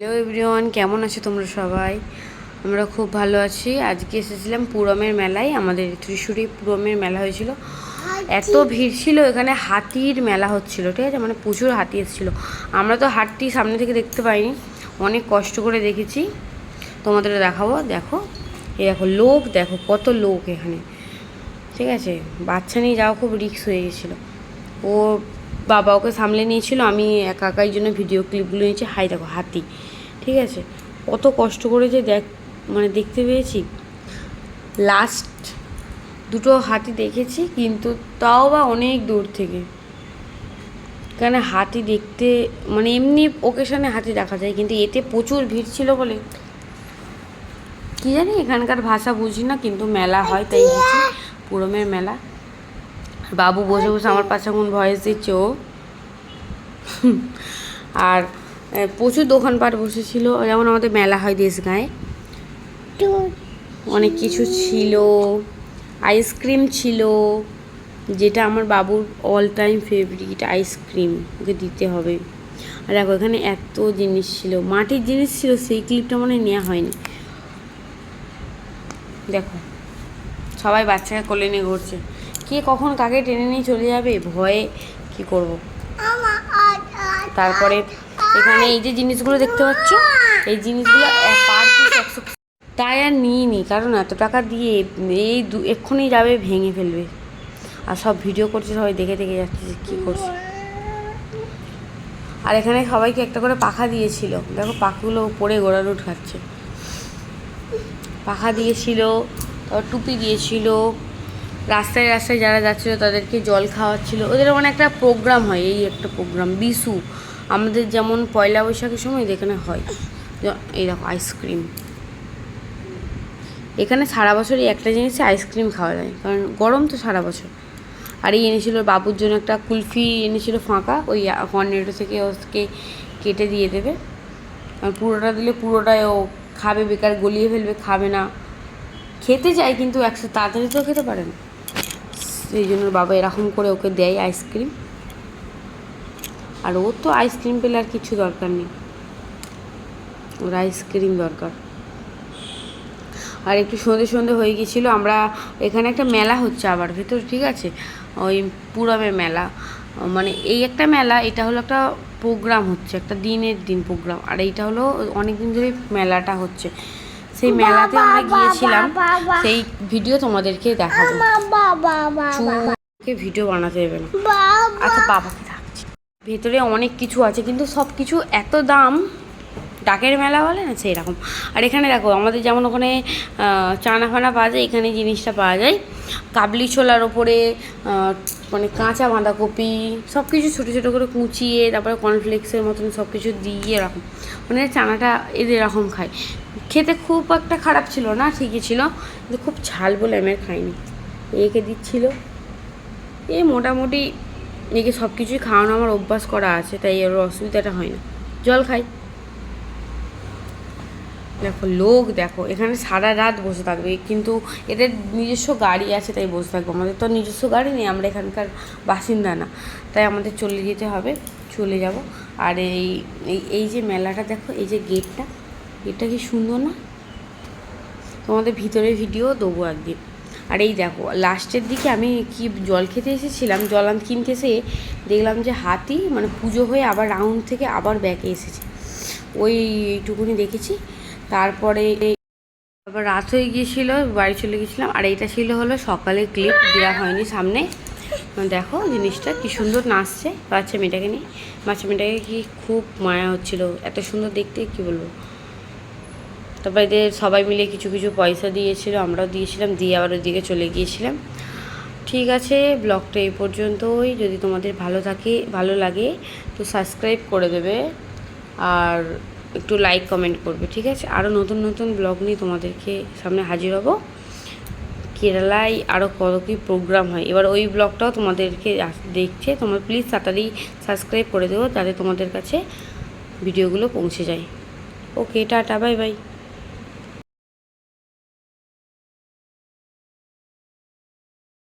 Hello everyone কেমন আছো তোমরা সবাই? আমরা খুব ভালো আছি। আজকে এসেছিলাম পুরমের মেলায় আমাদের ত্রিশুরি পুরমের মেলা হয়েছিল। এত ভিড় ছিল এখানে হাতির মেলা হচ্ছিল ঠিক আছে? মানে প্রচুর হাতি এসেছিল। আমরা তো হাটটি সামনে থেকে দেখতে পাইনি অনেক কষ্ট করে দেখেছি। তোমাদের দেখাবো দেখো। এই দেখো লোক দেখো কত লোক এখানে ঠিক আছে? বাচ্চা নিয়ে যাওয়া খুব রিস্ক হয়ে গেছিল। ও বাবা ওকে সামলে নিয়েছিল, আমি একা একাই জন্য ভিডিও ক্লিপগুলো নিয়েছি হাই দেখো, হাতি, ঠিক আছে? কত কষ্ট করে যে দেখ মানে দেখতে পেয়েছি। লাস্ট দুটো হাতি দেখেছি, কিন্তু তাও বা অনেক দূর থেকে। কেন হাতি দেখতে মানে এমনি ওকেশনে হাতি দেখা যায়, কিন্তু এতে প্রচুর ভিড় ছিল বলে। কি জানি, এখানকার ভাষা বুঝি না, কিন্তু মেলা হয়, তাই পুরমের মেলা। বাবু বসে বসে আমার পাশে এখন ভয়েস দিচ্ছে ও। আর প্রচুর দোকানপাট বসেছিল, যেমন আমাদের মেলা হয় দেশ গায়ে। অনেক কিছু ছিল, আইসক্রিম ছিল, যেটা আমার বাবুর all time favourite ice cream, ওকে দিতে হবে। আর দেখো, এখানে এত জিনিস ছিল, মাটির জিনিস ছিল, সেই ক্লিপটা মানে নেওয়া হয়নি। দেখো, সবাই বাচ্চাকে কোলে নিয়ে ঘুরছে। কে কখন কাকে টেনে নিয়ে চলে যাবে? ভয়ে কি করব? তারপরে এখানে এই যে জিনিসগুলো দেখতে পাচ্ছ, এই জিনিসগুলো তাই আর নিইনি কারণ এত টাকা দিয়ে এই দু, এক্ষুনি যাবে, ভেঙে ফেলবে। আর সব ভিডিও করছে, সবাই দেখে দেখে যাচ্ছে যে কী করছে। আর এখানে সবাইকে একটা করে পাখা দিয়েছিল। দেখো, পাখাগুলো পরে গোড়ারুট খাচ্ছে। পাখা দিয়েছিল, তারপর টুপি দিয়েছিল রাস্তায় রাস্তায় যারা যাচ্ছিল তাদেরকে জল খাওয়াচ্ছিল। ওদের ওখানে একটা প্রোগ্রাম হয়, এই একটা প্রোগ্রাম বিশু। আমাদের যেমন পয়লা বৈশাখের সময় এখানে হয়। এই দেখো আইসক্রিম এখানে সারা বছরই একটা জিনিসে আইসক্রিম খাওয়া যায়, কারণ গরম তো সারা বছর। আর এই এনেছিল বাবুর জন্য একটা কুলফি এনেছিল ফাঁকা, ওই কর্নেটো থেকে ওকে কেটে দিয়ে দেবে। আর পুরোটা দিলে পুরোটাই ও খাবে, বেকার গলিয়ে ফেলবে, খাবে না। খেতে চাই কিন্তু একশো, তাড়াতাড়ি তো খেতে পারে না। সেই জন্য বাবা এরকম করে ওকে দেয় আইসক্রিম। আর ওর তো আইসক্রিম পেলে আর কিছু দরকার নেই। ওর আইসক্রিম দরকার। আর একটু সন্ধে সন্ধে হয়ে গিয়েছিল, আমরা এখানে একটা মেলা হচ্ছে আবার ভেতর, ঠিক আছে? ওই পুরমের মেলা। মানে এই একটা মেলা, এটা হলো একটা প্রোগ্রাম হচ্ছে, একটা দিনের দিন প্রোগ্রাম। আর এইটা হলো অনেক দিন ধরে মেলাটা হচ্ছে। সেই মেলাতে আমরা গিয়েছিলাম। সেই ভিডিও তোমাদেরকে দেখাবো। ভিডিও বানাতে দেবে না। আচ্ছা বাবাকে ভেতরে অনেক কিছু আছে কিন্তু সব কিছু এত দাম। ডাকের মেলা বলে না সেই রকম আর এখানে দেখো, আমাদের যেমন ওখানে চানা ফানা পাওয়া যায়, এখানে জিনিসটা পাওয়া যায়। কাবলি ছোলার ওপরে মানে কাঁচা বাঁধাকপি সব কিছু ছোটো ছোটো করে কুচিয়ে, তারপরে কর্নফ্লেক্সের মতন সব কিছু দিয়ে এরকম। মানে চানাটা এদের এরকম খায়। খেতে খুব একটা খারাপ ছিল না, ঠিকই ছিল, কিন্তু খুব ঝাল বলে আমি আর খাইনি। একে দিচ্ছিল। এ মোটামুটি একে সব কিছুই খাওয়ানো আমার অভ্যাস করা আছে, তাই এর অসুবিধাটা হয় না। জল খাই। দেখো, লোক দেখো, এখানে সারা রাত বসে থাকবে। কিন্তু এদের নিজস্ব গাড়ি আছে, তাই বসে থাকব। আমাদের তো নিজস্ব গাড়ি নেই, আমরা এখানকার বাসিন্দা না। তাই আমাদের চলে যেতে হবে, চলে যাব। আর এই, এই- যে মেলাটা, দেখো, এই যে গেটটা এটা কি সুন্দর না? তোমাদের ভিতরে ভিডিও দেবো একদিন। আর এই দেখো, লাস্টের দিকে আমি কি জল খেতে এসেছিলাম, জল কিনতে এসে দেখলাম যে হাতি মানে পুজো হয়ে আবার রাউন্ড থেকে আবার ব্যাকে এসেছে। ওই এইটুকুনি দেখেছি। তারপরে আবার রাত হয়ে গিয়েছিল, বাড়ি চলে গেছিলাম আর এইটা ছিল হলো সকালে ক্লিপ দেওয়া হয়নি সামনে। দেখো জিনিসটা কি সুন্দর নাচছে বাচ্চা মেয়েটাকে নিয়ে। বাচ্চা মেয়েটাকে কি খুব মায়া হচ্ছিল, এত সুন্দর দেখতে কি বলব? তারপর এদের সবাই মিলে কিছু কিছু পয়সা দিয়েছিল, আমরাও দিয়েছিলাম, দিয়ে আবার ওদিকে চলে গিয়েছিলাম। ঠিক আছে, ব্লগটা এই পর্যন্তই। যদি তোমাদের ভালো থাকে, ভালো লাগে, তো সাবস্ক্রাইব করে দেবে। আর একটু লাইক কমেন্ট করবে, ঠিক আছে? আরও নতুন নতুন ব্লগ নিয়ে তোমাদেরকে সামনে হাজির হব। কেরালায় আরও কত কী প্রোগ্রাম হয়। এবার ওই ব্লগটাও তোমাদেরকে দেখছে। তোমার প্লিজ তাড়াতাড়ি সাবস্ক্রাইব করে দেবো, যাতে তোমাদের কাছে ভিডিওগুলো পৌঁছে যায়। ওকে টাটা বাই বাই